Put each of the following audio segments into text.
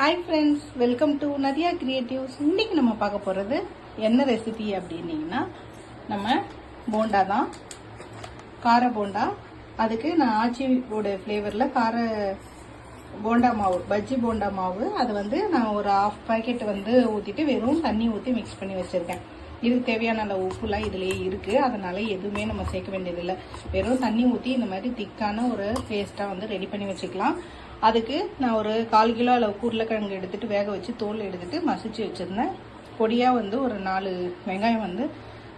Hi friends welcome to Nadiya creatives இன்றைக்கி நம்ம பார்க்க போகிறது என்ன ரெசிபி அப்படின்னீங்கன்னா நம்ம போண்டா தான். கார போண்டா. அதுக்கு நான் ஆச்சியோட ஃப்ளேவரில் கார போண்டா மாவு பஜ்ஜி போண்டா மாவு. அது வந்து நான் ஒரு ஆஃப் பாக்கெட் வந்து ஊற்றிட்டு வெறும் தண்ணி ஊற்றி மிக்ஸ் பண்ணி வச்சுருக்கேன். இதுக்கு தேவையான அளவு உப்புலாம் இதுலேயே இருக்குது அதனால் எதுவுமே நம்ம சேர்க்க வேண்டியதில்லை. வெறும் தண்ணி ஊற்றி இந்த மாதிரி திக்கான ஒரு பேஸ்ட்டாக வந்து ரெடி பண்ணி வச்சுக்கலாம். அதுக்கு நான் ஒரு கால் கிலோ அளவுக்கு உருளைக்கிழங்கு எடுத்துட்டு வேக வச்சு தோல் எடுத்துகிட்டு மசிச்சு வச்சுருந்தேன். பொடியாக வந்து ஒரு நாலு வெங்காயம் வந்து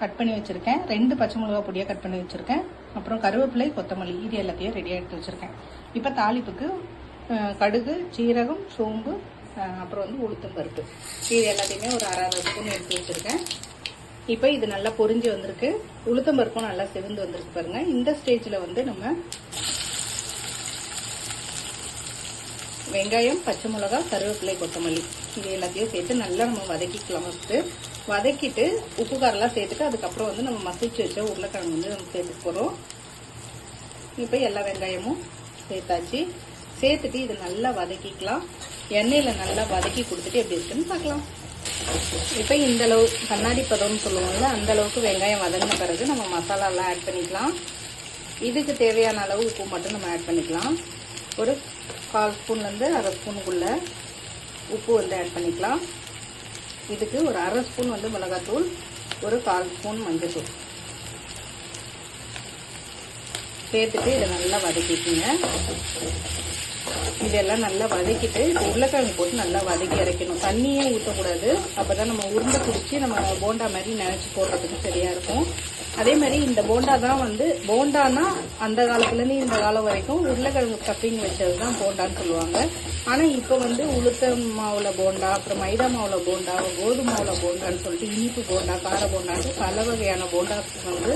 கட் பண்ணி வச்சுருக்கேன். ரெண்டு பச்சை மிளகா பொடியாக கட் பண்ணி வச்சுருக்கேன். அப்புறம் கருவேப்பிலை கொத்தமல்லி இது எல்லாத்தையும் ரெடியாக எடுத்து வச்சுருக்கேன். இப்போ தாளிப்புக்கு கடுகு சீரகம் சோம்பு அப்புறம் வந்து உளுத்தம் பருப்பு. இது எல்லாத்தையுமே ஒரு அரை அரை ஸ்பூன் எடுத்து வச்சுருக்கேன். இப்போ இது நல்லா பொரிஞ்சு வந்திருக்கு. உளுத்தம் பருப்பும் நல்லா செவந்து வந்திருக்கு பாருங்கள் இந்த ஸ்டேஜில் வந்து நம்ம வெங்காயம் பச்சை மிளகா கருவேப்பிலை கொத்தமல்லி. இது எல்லாத்தையும் சேர்த்து நல்லா நம்ம வதக்கிக்கலாம் ஃபஸ்ட்டு வதக்கிட்டு உப்பு காரெல்லாம் சேர்த்துட்டு அதுக்கப்புறம் வந்து நம்ம மசிச்சு வச்ச உருளைக்கிழங்கு வந்து நம்ம சேர்த்துக்க போகிறோம் இப்போ எல்லா வெங்காயமும் சேர்த்தாச்சு. சேர்த்துட்டு இதை நல்லா வதக்கிக்கலாம். எண்ணெயில் நல்லா வதக்கி கொடுத்துட்டு எப்படி இருக்குன்னு பார்க்கலாம். இப்போ இந்த அளவு கண்ணாடி பதம்னு சொல்லுவாங்கல்ல அந்த அளவுக்கு வெங்காயம் வதங்கின பிறகு நம்ம மசாலாலாம் ஆட் பண்ணிக்கலாம். இதுக்கு தேவையான அளவு உப்பு மட்டும் நம்ம ஆட் பண்ணிக்கலாம். ஒரு கால் ஸ்பூன்லேருந்து அரை ஸ்பூனுக்குள்ள உப்பு வந்து ஆட் பண்ணிக்கலாம். இதுக்கு ஒரு அரை ஸ்பூன் வந்து மிளகாத்தூள் ஒரு கால் ஸ்பூன் மஞ்சத்தூள் சேர்த்துட்டு இதை நல்லா வதக்கிக்குங்க. இதெல்லாம் நல்லா வதக்கிட்டு உருளைக்கிழங்கு போட்டு நல்லா வதக்கி இறக்கணும் தண்ணியே ஊற்றக்கூடாது அப்போ தான் நம்ம உருண்டை பிடிச்சி நம்ம போண்டா மாதிரி நினச்சி போடுறதுக்கு சரியாக இருக்கும். அதே மாதிரி இந்த போண்டா தான் வந்து போண்டானா அந்த காலத்துலேருந்து இந்த காலம் வரைக்கும் உருளைக்கிழங்கு ஸ்டஃபிங் வச்சது தான் போண்டான்னு சொல்லுவாங்க. ஆனால் இப்போ வந்து உளுத்த மாவுல போண்டா அப்புறம் மைதா மாவுல போண்டா கோதுமை போண்டான்னு சொல்லிட்டு இனிப்பு போண்டா கார போண்டான்னு பல வகையான போண்டா வந்து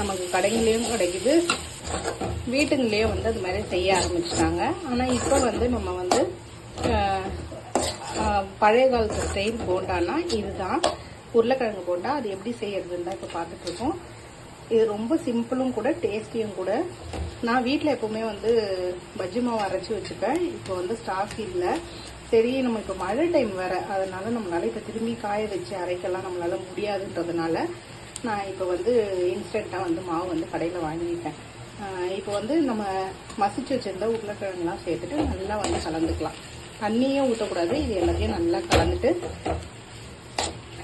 நமக்கு கடைங்களையும் கிடைக்குது. வீட்டுங்களையே வந்து அது மாதிரி செய்ய ஆரம்பிச்சிட்டாங்க. ஆனால் இப்போ வந்து நம்ம வந்து பழைய காலத்து ஸ்டைல் போண்டானா இதுதான். உருளைக்கிழங்கு போண்டா அது எப்படி செய்யறதுன்னு தான் இப்போ பார்த்துட்ருக்கோம். இது ரொம்ப சிம்பிளும் கூட டேஸ்டியும் கூட. நான் வீட்டில் எப்பவுமே வந்து பஜ்ஜி மாவு அரைச்சி வச்சுப்பேன். இப்போ வந்து ஸ்டாக் இல்லை. சரி நம்ம இப்போ மழை டைம் வேற. அதனால நம்மளால இப்போ திரும்பி காய வச்சு அரைக்கலாம் நம்மளால முடியாதுன்றதுனால நான் இப்போ வந்து இன்ஸ்டண்ட்டாக வந்து மாவு வந்து கடையில் வாங்கிட்டேன். இப்போ வந்து நம்ம மசிச்சு வச்சிருந்த உருளைக்கிழங்குலாம் சேர்த்துட்டு நல்லா வந்து கலந்துக்கலாம். தண்ணியே ஊற்றக்கூடாது இது எல்லாத்தையும் நல்லா கலந்துட்டு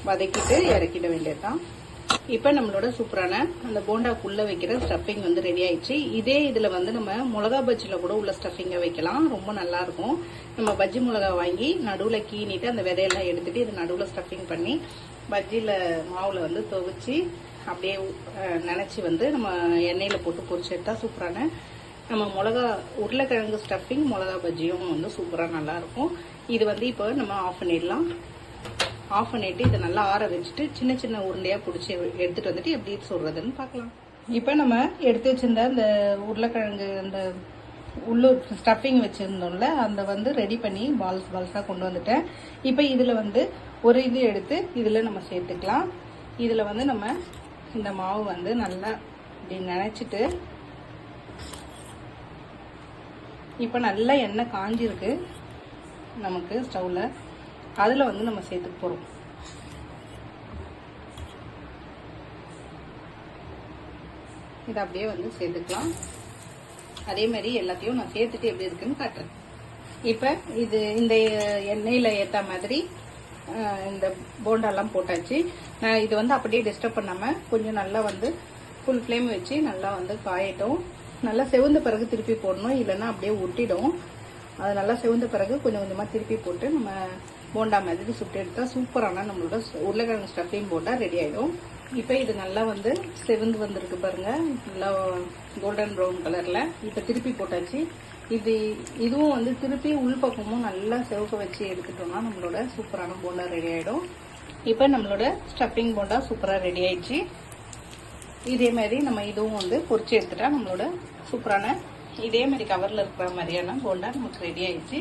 வதக்கிட்டு இறக்கிட வேண்டியதுதான். இப்போ நம்மளோட சூப்பரான அந்த போண்டாக்குள்ள வைக்கிற ஸ்டஃபிங் வந்து ரெடி ஆயிடுச்சு. இதே இதில் வந்து நம்ம மிளகா பஜ்ஜியில் கூட உள்ள ஸ்டஃபிங்கை வைக்கலாம். ரொம்ப நல்லா இருக்கும். நம்ம பஜ்ஜி மிளகா வாங்கி நடுவில் கீனிட்டு அந்த விதையெல்லாம் எடுத்துட்டு இது நடுவில் ஸ்டஃபிங் பண்ணி பஜ்ஜியில் மாவில் வந்து துவைச்சி அப்படியே அஹ், நினைச்சு வந்து நம்ம எண்ணெயில் போட்டு பொரிச்சு எடுத்தா சூப்பரான நம்ம மிளகா உருளைக்கிழங்கு ஸ்டஃபிங் மிளகா பஜ்ஜியும் வந்து சூப்பராக நல்லாயிருக்கும் இது வந்து இப்போ நம்ம ஆஃப் பண்ணிடலாம் ஆஃப் பண்ணிட்டு இதை நல்லா ஆற வச்சுட்டு சின்ன சின்ன உருண்டையாக பிடிச்சி எடுத்துகிட்டு வந்துட்டு எப்படி சொல்கிறதுன்னு பார்க்கலாம். இப்போ நம்ம எடுத்து வச்சிருந்த அந்த உருளைக்கிழங்கு அந்த உள்ளூர் ஸ்டஃபிங் வச்சுருந்தோம்ல அந்த வந்து ரெடி பண்ணி பால்ஸ் பால்ஸாக கொண்டு வந்துட்டேன். இப்போ இதில் வந்து ஒரு இது எடுத்து இதில் நம்ம சேர்த்துக்கலாம். இதில் வந்து நம்ம இந்த மாவு வந்து நல்லா இப்படி நினச்சிட்டு இப்போ நல்லா எண்ணெய் காஞ்சிருக்கு. நமக்கு ஸ்டவ்வில் அதில் வந்து நம்ம சேர்த்துக்க போகிறோம் இதை அப்படியே வந்து சேர்த்துக்கலாம். அதே மாதிரி எல்லாத்தையும் நான் சேர்த்துட்டு எப்படி இருக்குன்னு காட்டுறேன். இப்போ இது இந்த எண்ணெயில் ஏற்ற மாதிரி இந்த போண்டாலாம் போட்டாச்சு. நான் இது வந்து அப்படியே டிஸ்டர்ப் பண்ணாமல் கொஞ்சம் நல்லா வந்து ஃபுல் ஃப்ளேம் வச்சு நல்லா வந்து காயட்டும். நல்லா செவந்த பிறகு திருப்பி போடணும். இல்லைன்னா அப்படியே ஒட்டிடும். அது நல்லா செவந்த பிறகு கொஞ்சம் கொஞ்சமாக திருப்பி போட்டு நம்ம போண்டா மாதிரி சுட்டு எடுத்தால் சூப்பரான நம்மளோட உருளைக்கிழங்கு ஸ்டஃபிங் போட்டால் ரெடி ஆகிடும் இப்போ இது நல்லா வந்து செவந்து வந்திருக்கு பாருங்கள் நல்லா கோல்டன் ப்ரௌன் கலரில் இப்போ திருப்பி போட்டாச்சு. இது இதுவும் வந்து திருப்பி உள்பக்கமும் நல்லா செவக்க வச்சு எடுத்துட்டோம்னா நம்மளோட சூப்பரான போண்டா ரெடி ஆகிடும் இப்போ நம்மளோட ஸ்டஃபிங் போண்டா சூப்பராக ரெடி ஆயிடுச்சு. இதே மாதிரி நம்ம இதுவும் வந்து பொறிச்சு எடுத்துட்டா நம்மளோட சூப்பரான இதே மாதிரி கவரில் இருக்கிற மாதிரியான போண்டா நமக்கு ரெடி ஆயிடுச்சு.